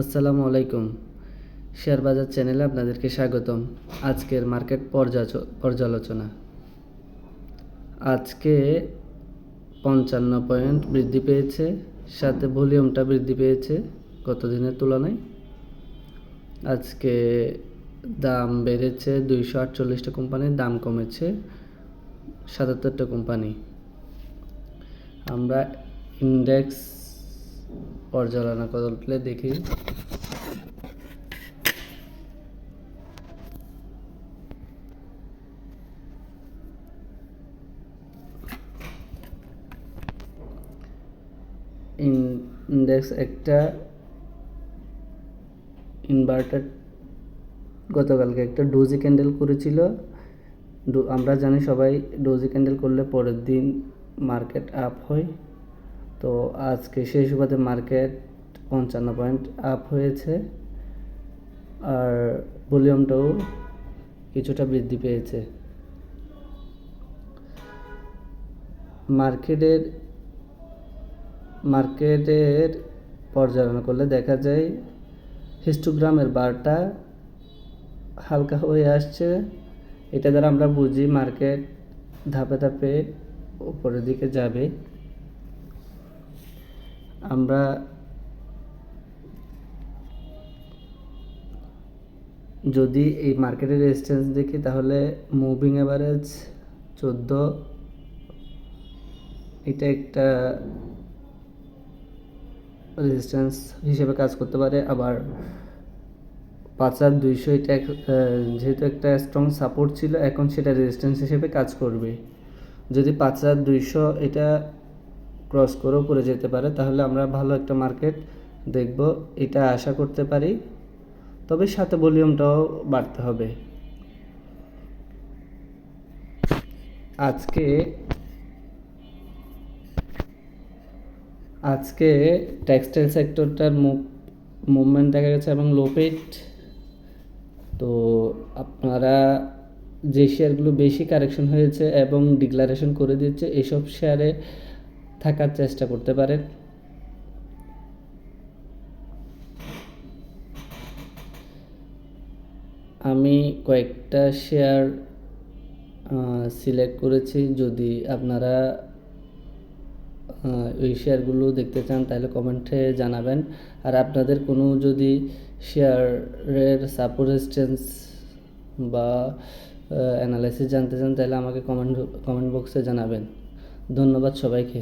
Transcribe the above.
আসসালামু আলাইকুম। শেয়ার বাজার চ্যানেলে আপনাদেরকে স্বাগতম। আজকের মার্কেট পর্যালোচনা। আজকে পঞ্চান্ন পয়েন্ট বৃদ্ধি পেয়েছে, সাথে ভলিউমটা বৃদ্ধি পেয়েছে গত দিনের তুলনায়। আজকে দাম বেড়েছে দুইশো আটচল্লিশটা কোম্পানির, দাম কমেছে সাতাত্তরটা কোম্পানি। আমরা ইন্ডেক্স পর্যালোচনা করলে দেখি। ইন্ডেক্স একটা ইনভার্টার, গতকালকে একটা ডোজি ক্যান্ডেল করেছিল। আমরা জানি সবাই ডোজি ক্যান্ডেল করলে পরের দিন মার্কেট আপ হয়। তো আজকে সেই সুবাদে মার্কেট পঞ্চান্ন পয়েন্ট আপ হয়েছে। আর ভলিউমটাও কিছুটা বৃদ্ধি পেয়েছে। মার্কেটের মার্কেটের পর্যালোচনা করলে দেখা যায় হিস্টোগ্রামের বারটা হালকা হয়ে আসছে। এটা দ্বারা আমরা বুঝি মার্কেট ধাপে ধাপে উপরের দিকে যাবে। আমরা যদি এই মার্কেটের রেজিস্ট্যান্স দেখি, তাহলে মুভিং অ্যাভারেজ চোদ্দ, এটা একটা রেজিস্ট্যান্স হিসেবে কাজ করতে পারে। আবার পাঁচ হাজার দুইশো এটা যেহেতু একটা স্ট্রং সাপোর্ট ছিল, এখন সেটা রেজিস্ট্যান্স হিসেবে কাজ করবে। যদি পাঁচ হাজার দুইশো এটা ক্রস করেও পড়ে যেতে পারে, তাহলে আমরা ভালো একটা মার্কেট দেখব, এটা আশা করতে পারি। তবে সাথে ভলিউমটাও বাড়তে হবে। আজকে আজকে টেক্সটাইল সেক্টরটার মুভ মুভমেন্ট দেখা গেছে এবং লোপেট তো আপনারা যে শেয়ারগুলো বেশি কারেকশন হয়েছে এবং ডিক্লারেশন করে দিচ্ছে, এসব শেয়ারে থাকার চেষ্টা করতে পারেন আমি কয়েকটা শেয়ার সিলেক্ট করেছি। যদি আপনারা ওই শেয়ারগুলো দেখতে চান, তাহলে কমেন্টে জানাবেন। আর আপনাদের কোনো যদি শেয়ারের সাপোরেস্টেন্স বা অ্যানালাইসিস জানতে চান, তাহলে আমাকে কমেন্ট কমেন্ট বক্সে জানাবেন। ধন্যবাদ সবাইকে।